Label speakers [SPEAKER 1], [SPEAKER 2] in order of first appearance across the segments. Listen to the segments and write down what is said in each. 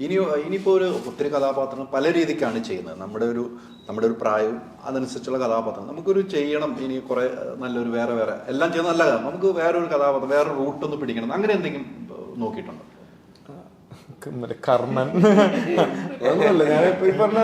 [SPEAKER 1] ഇനി ഇനിയിപ്പോൾ ഒരു ഒത്തിരി കഥാപാത്രങ്ങൾ പല രീതിക്കാണ് ചെയ്യുന്നത്. നമ്മുടെ ഒരു നമ്മുടെ ഒരു പ്രായവും അതനുസരിച്ചുള്ള കഥാപാത്രം നമുക്കൊരു ചെയ്യണം ഇനി കുറേ നല്ലൊരു വേറെ വേറെ. എല്ലാം ചെയ്യുന്ന നല്ല കഥ. നമുക്ക് വേറൊരു കഥാപാത്രം വേറെ റൂട്ടൊന്ന് പിടിക്കണം. അങ്ങനെ എന്തെങ്കിലും നോക്കിയിട്ടുണ്ടോ?
[SPEAKER 2] കർണൻ ഒന്നുമല്ല ഞാനിപ്പോ ഈ പറഞ്ഞ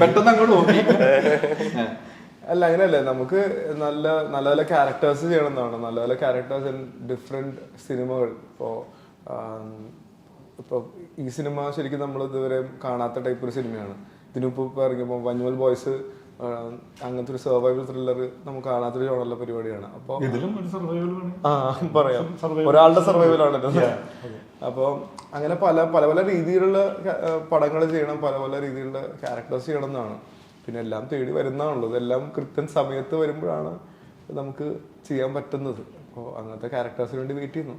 [SPEAKER 1] പെട്ടെന്ന് അങ്ങോട്ട് നോക്കി.
[SPEAKER 2] അല്ല അങ്ങനെയല്ല. നമുക്ക് നല്ല നല്ല നല്ല ക്യാരക്ടേഴ്സ് ചെയ്യണം എന്നാണ് നല്ല നല്ല ക്യാരക്ടേഴ്സ് ഇൻ ഡിഫറെന്റ് സിനിമകൾ ഇപ്പോൾ ഇപ്പോൾ ഈ സിനിമ ശരിക്കും നമ്മൾ ഇതുവരെ കാണാത്ത ടൈപ്പ് ഒരു സിനിമയാണ് ഇതിനിപ്പോൾ ഇപ്പോൾ ഇറങ്ങിയപ്പോൾ വഞ്ഞുവൽ ബോയ്സ് അങ്ങനത്തെ ഒരു സർവൈവൽ ത്രില്ലർ നമുക്ക് കാണാത്തൊരു ജോണുള്ള പരിപാടിയാണ്. അപ്പോൾ ആ പറയാം. ഒരാളുടെ സർവൈവൽ ആണല്ലോ. അപ്പോൾ അങ്ങനെ പല പല പല രീതിയിലുള്ള പടങ്ങൾ ചെയ്യണം പല പല രീതിയിലുള്ള ക്യാരക്ടേഴ്സ് ചെയ്യണം എന്നാണ്. പിന്നെ എല്ലാം തേടി വരുന്നതാണല്ലോ ഇതെല്ലാം കൃത്യം സമയത്ത് വരുമ്പോഴാണ് നമുക്ക് ചെയ്യാൻ പറ്റുന്നത്. അപ്പോൾ അങ്ങനത്തെ ക്യാരക്ടേഴ്സിന് വേണ്ടി വെയിറ്റ് ചെയ്യുന്നു.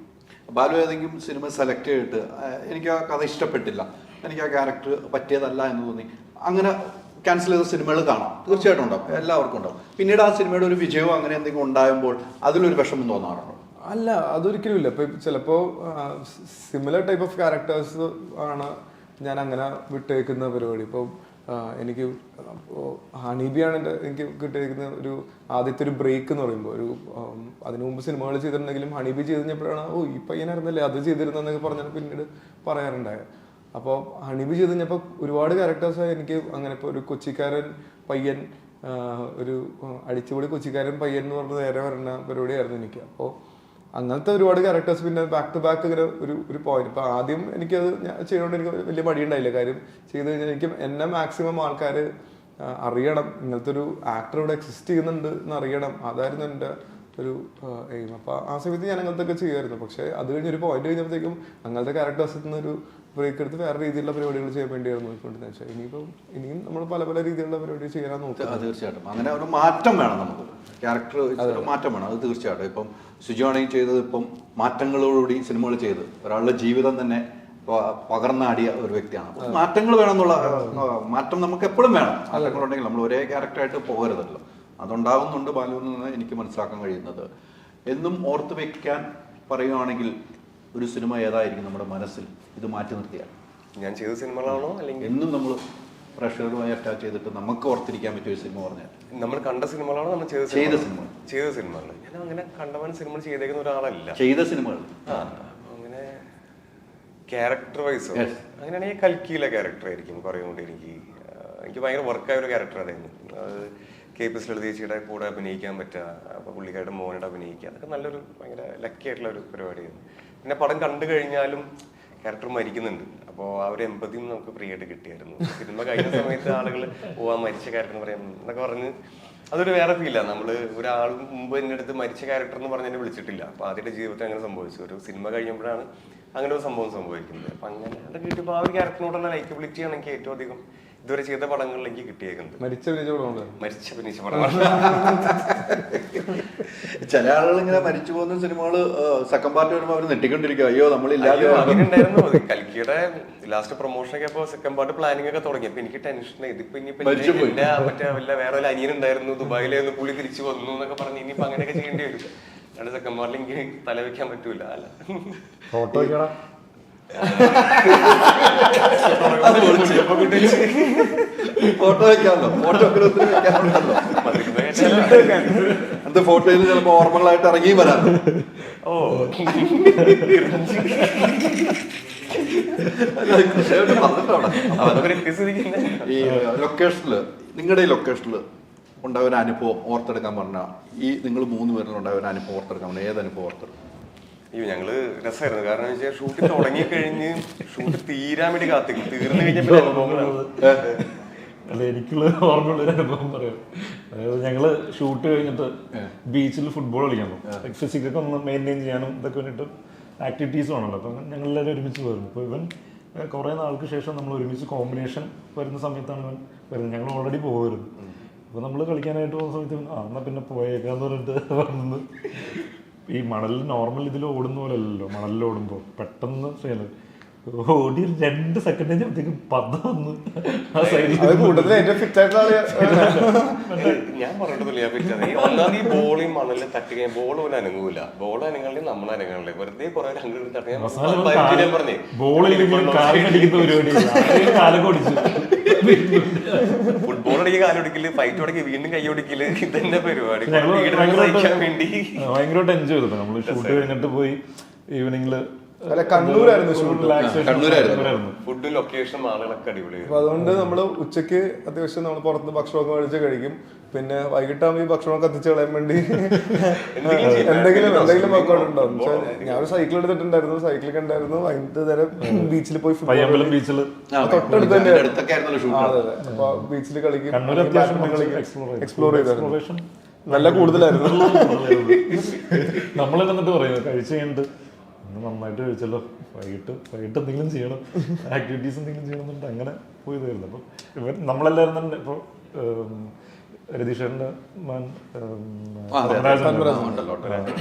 [SPEAKER 1] ബാലു ഏതെങ്കിലും സിനിമ സെലക്ട് ചെയ്തിട്ട് എനിക്ക് ആ കഥ ഇഷ്ടപ്പെട്ടില്ല. എനിക്ക് ആ ക്യാരക്ടർ പറ്റിയതല്ല എന്ന് തോന്നി. അങ്ങനെ ക്യാൻസൽ ചെയ്ത സിനിമകൾ കാണാം. തീർച്ചയായിട്ടും ഉണ്ടാവും. എല്ലാവർക്കും ഉണ്ടാവും. പിന്നീട് ആ സിനിമയുടെ ഒരു വിജയവും അങ്ങനെ എന്തെങ്കിലും ഉണ്ടാകുമ്പോൾ അതിലൊരു വിഷമം തോന്നാറുണ്ടോ?
[SPEAKER 2] അല്ല അതൊരിക്കലും ഇല്ല ഇപ്പൊ ചിലപ്പോ സിമിലർ ടൈപ്പ് ഓഫ് ക്യാരക്ടേഴ്സ് ആണ് ഞാൻ അങ്ങനെ വിട്ടേക്കുന്ന പരിപാടി. ഇപ്പോൾ എനിക്ക് ഹണീബിയാണ് എന്റെ എനിക്ക് കിട്ടിയിരിക്കുന്ന ഒരു ആദ്യത്തെ ഒരു ബ്രേക്ക് എന്ന് പറയുമ്പോൾ ഒരു അതിനു മുമ്പ് സിനിമകൾ ചെയ്തിട്ടുണ്ടെങ്കിലും ഹണീബി ചെയ്ത് കഴിഞ്ഞപ്പോഴാണ് ഓ ഈ പയ്യനായിരുന്നല്ലേ അത് ചെയ്തിരുന്നെന്നൊക്കെ പറഞ്ഞാൽ പിന്നീട് പറയാറുണ്ടായത്. അപ്പോൾ ഹണീബി ചെയ്ത് കഴിഞ്ഞപ്പോൾ ഒരുപാട് ക്യാരക്ടേഴ്സായി എനിക്ക് അങ്ങനെ ഇപ്പോൾ ഒരു കൊച്ചിക്കാരൻ പയ്യൻ ഒരു അടിച്ചുപൊളി കൊച്ചിക്കാരൻ പയ്യൻ എന്ന് പറഞ്ഞ് നേരെ വരുന്ന പരിപാടിയായിരുന്നു എനിക്ക്. അപ്പോൾ അങ്ങനത്തെ ഒരുപാട് ക്യാരക്ടേഴ്സ് പിന്നെ ബാക്ക് ടു ബാക്ക് ഇങ്ങനെ ഒരു ഒരു പോയിന്റ് ഇപ്പൊ ആദ്യം എനിക്കത് അത് ചെയ്തുകൊണ്ട് എനിക്ക് വലിയ മടിയുണ്ടായില്ല. കാര്യം ചെയ്ത് കഴിഞ്ഞാൽ എനിക്ക് എന്നെ മാക്സിമം ആൾക്കാർ അറിയണം. ഇങ്ങനത്തെ ഒരു ആക്ടർ ഇവിടെ എക്സിസ്റ്റ് ചെയ്യുന്നുണ്ട് എന്ന് അറിയണം. അതായിരുന്നു എന്റെ ഒരു എയിം അപ്പൊ ആ സമയത്ത് ഞാൻ അങ്ങനത്തെ ഒക്കെ ചെയ്യുമായിരുന്നു. പക്ഷെ അത് കഴിഞ്ഞ് ഒരു പോയിന്റ് കഴിഞ്ഞപ്പോഴത്തേക്കും അങ്ങനത്തെ ക്യാരക്ടേഴ്സിൽ നിന്ന് ഒരു ബ്രേക്ക് എടുത്ത് വേറെ രീതിയിലുള്ള പരിപാടികൾ ചെയ്യാൻ വേണ്ടിയാണ് നോക്കിക്കൊണ്ടിരുന്നത്. പക്ഷേ ഇനിയിപ്പം ഇനിയും നമ്മൾ പല പല രീതിയിലുള്ള പരിപാടി ചെയ്യാൻ നോക്കുക
[SPEAKER 1] തീർച്ചയായിട്ടും. അങ്ങനെ ഒരു മാറ്റം വേണം നമുക്ക്. ക്യാരക്ടർ മാറ്റം വേണം. അത് തീർച്ചയായിട്ടും. ഇപ്പം സുജുവാണെങ്കിൽ ചെയ്തത് ഇപ്പം മാറ്റങ്ങളോടുകൂടി സിനിമകൾ ചെയ്ത് ഒരാളുടെ ജീവിതം തന്നെ പകർന്നാടിയ ഒരു വ്യക്തിയാണ്. മാറ്റങ്ങൾ വേണം എന്നുള്ള മാറ്റം നമുക്ക് എപ്പോഴും വേണം. മാറ്റങ്ങൾ ഉണ്ടെങ്കിൽ നമ്മൾ ഒരേ ക്യാരക്ടറായിട്ട് പോകരുതല്ലോ. അതുണ്ടാകുന്നുണ്ട് ബാലുവിൽ നിന്ന് എനിക്ക് മനസ്സിലാക്കാൻ കഴിയുന്നത്. എന്നും ഓർത്ത് വെക്കാൻ പറയുകയാണെങ്കിൽ ഒരു സിനിമ ഏതായിരിക്കും നമ്മുടെ മനസ്സിൽ? ഇത് മാറ്റി നിർത്തിയാൽ.
[SPEAKER 3] ഞാൻ ചെയ്ത സിനിമകളാണോ അല്ലെങ്കിൽ
[SPEAKER 1] എന്നും നമ്മൾ പ്രഷറുമായി അറ്റാച്ച് ചെയ്തിട്ട് നമുക്ക് ഓർത്തിരിക്കാൻ പറ്റിയ സിനിമ പറഞ്ഞാൽ.
[SPEAKER 3] നമ്മൾ കണ്ട സിനിമകളാണോ നമ്മൾ ചെയ്ത
[SPEAKER 1] ചെയ്ത സിനിമ.
[SPEAKER 3] ചെയ്ത സിനിമകൾ. ഞാൻ അങ്ങനെ കണ്ടവൻ സിനിമ ചെയ്തേക്കുന്ന ഒരാളല്ല.
[SPEAKER 1] ചെയ്ത സിനിമകൾ.
[SPEAKER 3] അങ്ങനെ ക്യാരക്ടർ വൈസ്. അങ്ങനെയാണെങ്കിൽ കൽക്കിയിലെ ക്യാരക്ടർ ആയിരിക്കും കുറേ കൂടി എനിക്ക് എനിക്ക് ഭയങ്കര വർക്കായ ഒരു ക്യാരക്ടർ അതായിരുന്നു അത് കെ പി എസ് ലളിതേച്ചിയുടെ കൂടെ അഭിനയിക്കാൻ പറ്റുക അപ്പോൾ പുള്ളിക്കാരുടെ മോനോട് അഭിനയിക്കുക അതൊക്കെ നല്ലൊരു ഭയങ്കര ലക്കി ആയിട്ടുള്ള ഒരു പരിപാടിയായിരുന്നു. പിന്നെ പടം കണ്ടു കഴിഞ്ഞാലും ക്യാരക്ടർ മരിക്കുന്നുണ്ട്. അപ്പോൾ ആ ഒരു എമ്പതിയും നമുക്ക് ഫ്രീ ആയിട്ട് കിട്ടിയായിരുന്നു. സിനിമ കഴിഞ്ഞ സമയത്ത് ആളുകൾ പോവാൻ മരിച്ച ക്യാരക്ടർ എന്ന് പറയാം എന്നൊക്കെ പറഞ്ഞ് അതൊരു വേറെ ഫീലാണ് നമ്മൾ ഒരാൾ മുമ്പ് എന്റെ അടുത്ത് മരിച്ച ക്യാരക്ടർ എന്ന് പറഞ്ഞ് എന്നെ വിളിച്ചിട്ടില്ല. അപ്പോൾ ആദ്യത്തെ ജീവിതത്തിൽ അങ്ങനെ സംഭവിച്ചു. ഒരു സിനിമ കഴിയുമ്പോഴാണ് അങ്ങനെ ഒരു സംഭവം സംഭവിക്കുന്നത്. അപ്പം അങ്ങനെ അതൊക്കെ കിട്ടിയപ്പോൾ ആ ഒരു ക്യാരക്ടറിനോടുള്ള ലൈക്കബിലിറ്റിയാണ് എനിക്ക് ഏറ്റവും അധികം ഇതുവരെ ചെയ്ത പടങ്ങളിൽ എനിക്ക് കിട്ടിയേക്കുന്നത്.
[SPEAKER 2] മരിച്ച വിജയമുണ്ട്
[SPEAKER 3] മരിച്ച അഭിനയിച്ച പടമാണ്
[SPEAKER 1] ചില ആളുകൾ ഇങ്ങനെ മരിച്ചു പോകുന്ന സിനിമകൾ സെക്കൻഡ് പാർട്ട് വരുമ്പോൾ അവർ നെട്ടിക്കൊണ്ടിരിക്കുക അയ്യോ നമ്മളില്ലാതെ
[SPEAKER 3] അയ്യോ, ഉണ്ടായിരുന്നു കൽക്കിയുടെ ലാസ്റ്റ് പ്രൊമോഷൻ ഒക്കെ ഇപ്പോ സെക്കൻഡ് പാർട്ട് പ്ലാനിങ് ഒക്കെ തുടങ്ങി. അപ്പൊ എനിക്ക് ടെൻഷൻ ഇതിപ്പോ ഇനിയിപ്പോ എന്റെ- മറ്റേ വല്ല വേറെ വല്ല അനിയൻ ഉണ്ടായിരുന്നു ദുബായിലെ ഒന്ന് പുള്ളി തിരിച്ചു വന്നു എന്നൊക്കെ പറഞ്ഞ് ഇനിയിപ്പോ അങ്ങനെയൊക്കെ ചെയ്യേണ്ടി വരും. രണ്ട് സെക്കൻഡ് പാർട്ടിൽ എനിക്ക് തല വെക്കാൻ പറ്റൂല. അല്ല.
[SPEAKER 4] ഫോട്ടോ
[SPEAKER 1] വെക്കാമല്ലോ. ഫോട്ടോ വെക്കാറുണ്ടല്ലോ. അത് ഫോട്ടോയിൽ ചിലപ്പോ ഓർമ്മകളായിട്ട് ഇറങ്ങിയും വരാം.
[SPEAKER 3] ഓ.
[SPEAKER 1] ഈ ലൊക്കേഷനിൽ നിങ്ങളുടെ ഈ ലൊക്കേഷനിൽ ഉണ്ടാവുന്ന അനുഭവം ഓർത്തെടുക്കാൻ പറഞ്ഞ ഈ നിങ്ങൾ മൂന്ന് പേരിൽ ഉണ്ടാവുന്ന അനുഭവം ഓർത്തെടുക്കാൻ പറഞ്ഞ ഏത് അനുഭവം ഓർത്തെടുക്കും?
[SPEAKER 3] അയ്യോ ഞങ്ങൾ രസമായിരുന്നു. കാരണം വെച്ചാൽ ഷൂട്ട് തുടങ്ങി കഴിഞ്ഞ് ഷൂട്ട് തീരാൻ വേണ്ടി കാത്തിക്കും തീർന്നു കഴിഞ്ഞപ്പോ അനുഭവങ്ങളാണ്
[SPEAKER 4] അല്ല എനിക്കുള്ള ഓർമ്മയുള്ള ഒരു അനുഭവം പറയാം. അതായത് ഞങ്ങൾ ഷൂട്ട് കഴിഞ്ഞിട്ട് ബീച്ചിൽ ഫുട്ബോൾ കളിക്കാൻ പോകും ഫിസിക്കൊക്കെ ഒന്ന് മെയിന്റെയിൻ ചെയ്യാനും ഇതൊക്കെ വേണ്ടിയിട്ട് ആക്ടിവിറ്റീസ് വേണമല്ലോ. അപ്പം ഞങ്ങളെല്ലാവരും ഒരുമിച്ച് വരുന്നു അപ്പോൾ ഇവൻ കുറേ നാൾക്ക് ശേഷം നമ്മൾ ഒരുമിച്ച് കോമ്പിനേഷൻ വരുന്ന സമയത്താണ് ഇവൻ വരുന്നത്. ഞങ്ങൾ ഓൾറെഡി പോകുമായിരുന്നു അപ്പോൾ നമ്മൾ കളിക്കാനായിട്ട് പോകുന്ന സമയത്ത് ആ എന്നാൽ പിന്നെ പോയേക്കാന്ന് പറഞ്ഞിട്ട് വന്ന് ഈ മണലിൽ നോർമൽ ഇതിൽ ഓടുന്ന പോലെ അല്ലല്ലോ മണലിൽ ഓടുമ്പോൾ പെട്ടെന്ന് ഓടി രണ്ട് സെക്കൻഡ് കഴിഞ്ഞപ്പോഴത്തേക്കും പന്ത് വന്ന് ആ സൈഡിൽ
[SPEAKER 2] അത് ഫിറ്റ് ആയിട്ടുള്ള
[SPEAKER 3] ഞാൻ പറഞ്ഞിട്ടില്ല ഫിറ്റ് ഒന്നാമത് ഈ ബോൾ ഈ മണലിൽ തട്ടുകയും ബോൾ പോലും അനങ്ങൂല. ബോൾ അനങ്ങളിൽ നമ്മൾ അനങ്ങളില്ല വെറുതെ കുറെ രണ്ടു തട്ടുകയും പറഞ്ഞേ.
[SPEAKER 4] പരിപാടി കാലൊക്കെ ഓടിച്ചു.
[SPEAKER 3] ഫുട്ബോൾ അടിക്കുക കാലൊടിക്കൽ ഫൈറ്റ് തുടങ്ങി വീണ്ടും കൈ ഒടിക്കൽ ഇതന്നെ പരിപാടി. വേണ്ടി.
[SPEAKER 4] ഭയങ്കരമായിട്ട് എൻജോയ് ചെയ്തിട്ടുണ്ട്. നമ്മൾ ഷൂട്ട് കഴിഞ്ഞിട്ട് പോയി ഈവനിങ്ങിൽ
[SPEAKER 2] അല്ല കണ്ണൂരായിരുന്നു ഷൂട്ട്
[SPEAKER 4] കണ്ണൂരായിരുന്നു.
[SPEAKER 3] ഫുഡ് ലൊക്കേഷൻ ആളുകളൊക്കെ അടിപൊളിയായിരുന്നു.
[SPEAKER 2] അപ്പൊ അതുകൊണ്ട് നമ്മൾ ഉച്ചയ്ക്ക് അത്യാവശ്യം നമ്മൾ പുറത്ത് ഭക്ഷണമൊക്കെ മേടിച്ച് കഴിക്കും. പിന്നെ വൈകിട്ടാകുമ്പോൾ ഈ ഭക്ഷണം കത്തിച്ച് കളയാൻ വേണ്ടി എന്തെങ്കിലും എന്തെങ്കിലും വർക്കൗട്ട് ഉണ്ടാവും. ഞാൻ ഒരു സൈക്കിൾ എടുത്തിട്ടുണ്ടായിരുന്നു. സൈക്കിൾ ഉണ്ടായിരുന്നു. വൈകിട്ട് നേരം ബീച്ചിൽ പോയി
[SPEAKER 4] ബീച്ചിൽ
[SPEAKER 2] തൊട്ടടുത്ത് തന്നെ അതെ അതെ. അപ്പൊ ബീച്ചിൽ കളിക്കും.
[SPEAKER 4] കണ്ണൂർ അത്യാവശ്യം
[SPEAKER 2] കളിക്കും.
[SPEAKER 4] എക്സ്പ്ലോർ
[SPEAKER 2] എക്സ്പ്ലോർ ചെയ്തായിരുന്നു നല്ല കൂടുതലായിരുന്നു.
[SPEAKER 4] നമ്മളെന്നിട്ട് പറയുന്നത് കഴിച്ചു കഴിഞ്ഞിട്ട് ഇന്ന് നന്നായിട്ട് കഴിച്ചല്ലോ. വൈകിട്ട് വൈകിട്ട് എന്തെങ്കിലും ചെയ്യണം. ആക്ടിവിറ്റീസ് എന്തെങ്കിലും ചെയ്യണം എന്നിട്ട് അങ്ങനെ പോയി തരുന്നു അപ്പം ഇവർ നമ്മളെല്ലാവരും തന്നെ ഇപ്പോൾ
[SPEAKER 1] രതീഷേട്ടന്റെ.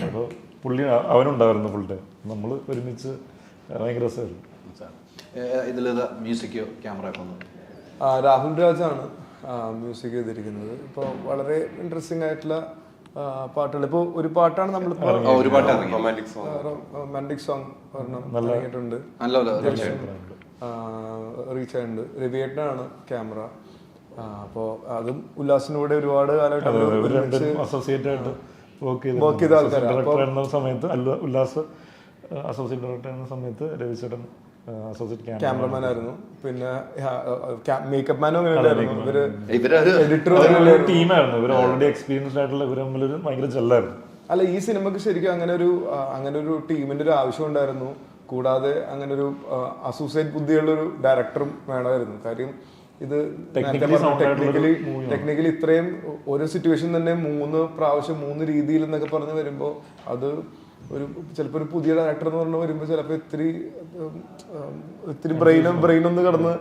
[SPEAKER 4] അപ്പോൾ പുള്ളി അവനുണ്ടായിരുന്നു ഫുൾ ടൈം നമ്മൾ ഒരുമിച്ച് ഭയങ്കര രസമായിരുന്നു.
[SPEAKER 1] ഇതിൽ മ്യൂസിക്കോ ക്യാമറ
[SPEAKER 2] രാഹുൽ രാജാണ് മ്യൂസിക് ചെയ്തിരിക്കുന്നത്. ഇപ്പോൾ വളരെ ഇൻട്രസ്റ്റിംഗ് ആയിട്ടുള്ള പാട്ടുകൾ ഇപ്പോൾ ഒരു പാട്ടാണ്
[SPEAKER 1] നമ്മൾ
[SPEAKER 3] റൊമാന്റിക് സോങ്.
[SPEAKER 1] പറഞ്ഞിട്ടുണ്ട്
[SPEAKER 2] റീച്ച് ആയിട്ടുണ്ട്. രവിയേട്ടനാണ് ക്യാമറ. അപ്പോൾ അതും ഉല്ലാസിനൂടെ ഒരുപാട് ഒരുമിച്ച്
[SPEAKER 4] അസോസിയേറ്റ് ആയിട്ട് വർക്ക്
[SPEAKER 2] ചെയ്ത ആൾക്കാരാ.
[SPEAKER 4] സമയത്ത് ഉല്ലാസ് അസോസിയേറ്റ് ഡയറക്ടർ എന്ന സമയത്ത് രവിചേട്ടൻ അസോസിയേറ്റ് ക്യാമറ
[SPEAKER 2] ക്യാമറമാൻ ആയിരുന്നു. പിന്നെ മേക്കപ്പ് മാനും ഇവർ
[SPEAKER 4] ടീമായിരുന്നു. ഇവർ ഓൾറെഡി എക്സ്പീരിയൻസ്ഡ് ആയിട്ടുള്ള ഇവർ തമ്മിലൊരു ഭയങ്കര ജെല്ലായിരുന്നു
[SPEAKER 2] അല്ല ഈ സിനിമക്ക് ശരിക്കും അങ്ങനെ ഒരു അങ്ങനെ ഒരു ടീമിന്റെ ഒരു ആവശ്യം ഉണ്ടായിരുന്നു. കൂടാതെ അങ്ങനെ ഒരു അസോസിയേറ്റ് ബുദ്ധിയുള്ള ഒരു ഡയറക്ടറും വേണമായിരുന്നു. കാര്യം ഇത് ടെക്നിക്കലി ടെക്നിക്കലി ഇത്രയും ഒരു സിറ്റുവേഷൻ തന്നെ മൂന്ന് പ്രാവശ്യം മൂന്ന് രീതിയിൽ എന്നൊക്കെ പറഞ്ഞ് വരുമ്പോൾ അത് ഒരു ചിലപ്പോൾ ഒരു പുതിയ ഡയറക്ടർ എന്ന് പറഞ്ഞു വരുമ്പോൾ ചിലപ്പോൾ ഇത്തിരി ഇത്തിരി ബ്രെയിനും ബ്രെയിൻ ഒന്ന് കടന്ന്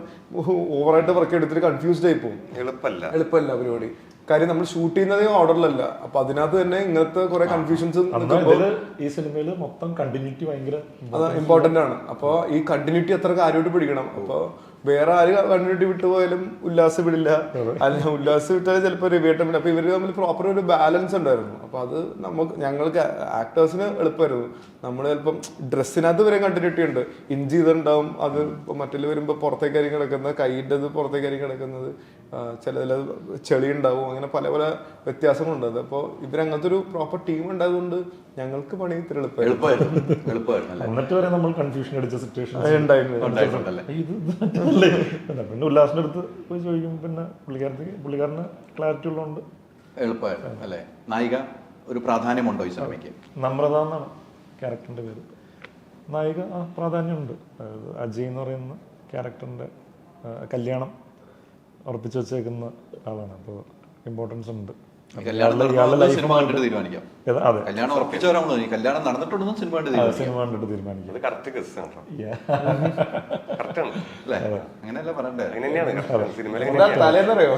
[SPEAKER 2] ഓവറായിട്ട് വർക്ക് എടുത്തിട്ട് കൺഫ്യൂസ്ഡ് ആയി പോകും
[SPEAKER 3] എളുപ്പമല്ല
[SPEAKER 2] എളുപ്പമല്ല പരിപാടി. കാര്യം നമ്മൾ ഷൂട്ട് ചെയ്യുന്നതേ ഓർഡറിലല്ല അപ്പൊ അതിനകത്ത് തന്നെ ഇങ്ങനത്തെ കുറെ കൺഫ്യൂഷൻസ്
[SPEAKER 4] ഈ സിനിമയിൽ മൊത്തം കണ്ടിന്യൂറ്റി ഭയങ്കര
[SPEAKER 2] അത് ഇമ്പോർട്ടന്റ് ആണ്. അപ്പോൾ ഈ കണ്ടിന്യൂറ്റി എത്ര കാര്യമായിട്ട് പിടിക്കണം. അപ്പോൾ വേറെ ആര് കണ്ടിട്ട് വിട്ടുപോയാലും ഉല്ലാസ് വിടില്ല. അല്ല ഉല്ലാസ് വിട്ടാൽ ചിലപ്പോൾ വിടില്ല അപ്പൊ ഇവർ തമ്മിൽ പ്രോപ്പർ ഒരു ബാലൻസ് ഉണ്ടായിരുന്നു. അപ്പൊ അത് നമുക്ക് ഞങ്ങൾക്ക് ആക്ടേഴ്സിന് എളുപ്പമായിരുന്നു. നമ്മൾ ചിലപ്പം ഡ്രസ്സിനകത്ത് വരെ കണ്ടിന്യൂട്ടി ഉണ്ട്. ഇഞ്ചി ഇതുണ്ടാവും അത് മറ്റിൽ വരുമ്പോൾ പുറത്തേക്കായിരിക്കും കിടക്കുന്നത് കൈയിന്റെ പുറത്തേക്കാരി കിടക്കുന്നത് ചില ചെളി ഉണ്ടാവും അങ്ങനെ പല പല വ്യത്യാസങ്ങളുണ്ട്. അത് അപ്പോൾ ഇവരങ്ങനത്തെ ഒരു പ്രോപ്പർ ടീം ഉണ്ടായതുകൊണ്ട് ഞങ്ങൾക്ക് പണി ഇത്ര എളുപ്പമായിരുന്നു.
[SPEAKER 4] നമ്മൾ കൺഫ്യൂഷൻ അടിച്ച സിറ്റുവേഷൻ പിന്നെ ഉല്ലാസിന്റെ അടുത്ത് പോയി ചോദിക്കും പിന്നെ പുള്ളിക്കാരത്തേക്ക് പുള്ളിക്കാരന് ക്ലാരിറ്റി ഉള്ളതുകൊണ്ട്.
[SPEAKER 1] എളുപ്പമായിരുന്നു അല്ലേ? നായിക ഒരു പ്രാധാന്യമുണ്ടോ ഈ സിനിമയ്ക്ക്?
[SPEAKER 4] നമ്രത എന്നാണ് ക്യാരക്ടറിന്റെ പേര്. നായിക പ്രാധാന്യമുണ്ട്. അതായത് അജയ് എന്ന് പറയുന്ന ക്യാരക്ടറിന്റെ കല്യാണം ഉറപ്പിച്ചു വെച്ചേക്കുന്ന ആളാണ്. അപ്പോൾ ഇമ്പോർട്ടൻസ് ഉണ്ട്.
[SPEAKER 1] സിനിമ കണ്ടിട്ട് തീരുമാനിക്കാം.
[SPEAKER 4] അതെ.
[SPEAKER 1] കല്യാണം ഉറപ്പിച്ചവരാണോ കല്യാണം നടന്നിട്ടുണ്ടെന്നും സിനിമ കണ്ടിട്ട് തീരുമാനിക്കാം.
[SPEAKER 4] സിനിമ കണ്ടിട്ട് തീരുമാനിക്കും.
[SPEAKER 3] അത് കറക്റ്റ് ഗസ് ആണ്
[SPEAKER 4] Yeah.
[SPEAKER 3] കറക്റ്റാണ്
[SPEAKER 1] അല്ലേ? അങ്ങനെയല്ല പറയണ്ടേ?
[SPEAKER 3] അങ്ങനെ തന്നെയാണ്. സിനിമയിൽ.
[SPEAKER 2] തലേന്നറിയോ?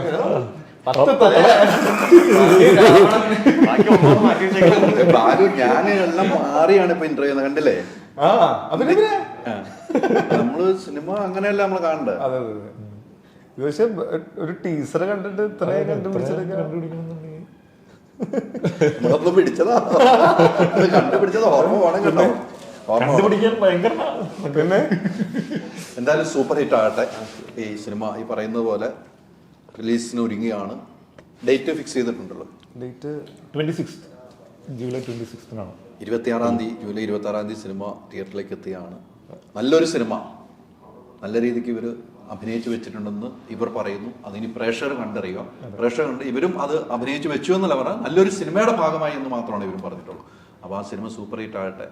[SPEAKER 1] ഞാൻ എല്ലാം മാറിയാണ് ഇപ്പൊ ഇന്റർവ്യൂ കണ്ടില്ലേ?
[SPEAKER 2] ആ അതിനെ
[SPEAKER 1] ആ. നമ്മൾ സിനിമ അങ്ങനെയല്ല നമ്മൾ കാണണ്ടേ?
[SPEAKER 2] പക്ഷെ ഒരു ടീച്ചറെ കണ്ടിട്ട് ഇത്രയും കണ്ടുപിടിച്ചതൊക്കെ
[SPEAKER 1] പിടിച്ചതാ. കണ്ടുപിടിച്ചത് ഓർമ്മ വേണം കേട്ടോ.
[SPEAKER 2] പിന്നെ?
[SPEAKER 1] എന്തായാലും സൂപ്പർ ഹിറ്റ് ആകട്ടെ. ഈ സിനിമ ഈ പറയുന്നത് പോലെ റിലീസിന് ഒരുങ്ങിയാണ്. ഡേറ്റ് ഫിക്സ് ചെയ്തിട്ടുണ്ടല്ലോ.
[SPEAKER 2] Date
[SPEAKER 4] twenty six July twenty സിക്സ്തിനാണ്
[SPEAKER 1] ഇരുപത്തിയാറാം തീയതി ജൂലൈ ഇരുപത്തി ആറാം തീയതി സിനിമ തിയേറ്ററിലേക്ക് എത്തിയാണ് നല്ലൊരു സിനിമ. നല്ല രീതിക്ക് ഇവർ അഭിനയിച്ചു വെച്ചിട്ടുണ്ടെന്ന് ഇവർ പറയുന്നു. അതിനി പ്രേക്ഷകർ കണ്ടറിയുക. പ്രേക്ഷകർ കണ്ട് ഇവരും അത് അഭിനയിച്ചു വെച്ചു എന്നല്ല പറഞ്ഞാൽ നല്ലൊരു സിനിമയുടെ ഭാഗമായി എന്ന് മാത്രമാണ് ഇവരും പറഞ്ഞിട്ടുള്ളൂ. അപ്പോൾ ആ സിനിമ സൂപ്പർ ഹിറ്റ് ആകട്ടെ.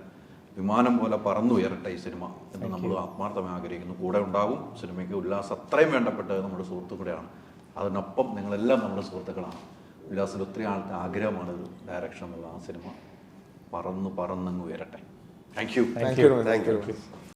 [SPEAKER 1] വിമാനം പോലെ പറന്നുയരട്ടെ ഈ സിനിമ എന്ന് നമ്മൾ ആത്മാർത്ഥമായി ആഗ്രഹിക്കുന്നു. കൂടെ ഉണ്ടാകും സിനിമയ്ക്ക് ഉല്ലാസം അത്രയും വേണ്ടപ്പെട്ടത് നമ്മുടെ സുഹൃത്തു കൂടെയാണ് അതിനൊപ്പം നിങ്ങളെല്ലാം നമ്മുടെ സുഹൃത്തുക്കളാണ്. ഉല്ലാസിൽ ഒത്തിരി ആളുടെ ആഗ്രഹമാണ് ഇത് ഡയറക്ഷൻ എന്നുള്ള ആ സിനിമ. പറന്ന് പറന്നങ്ങ് ഉയരട്ടെ. Thank you
[SPEAKER 2] thank you
[SPEAKER 3] thank you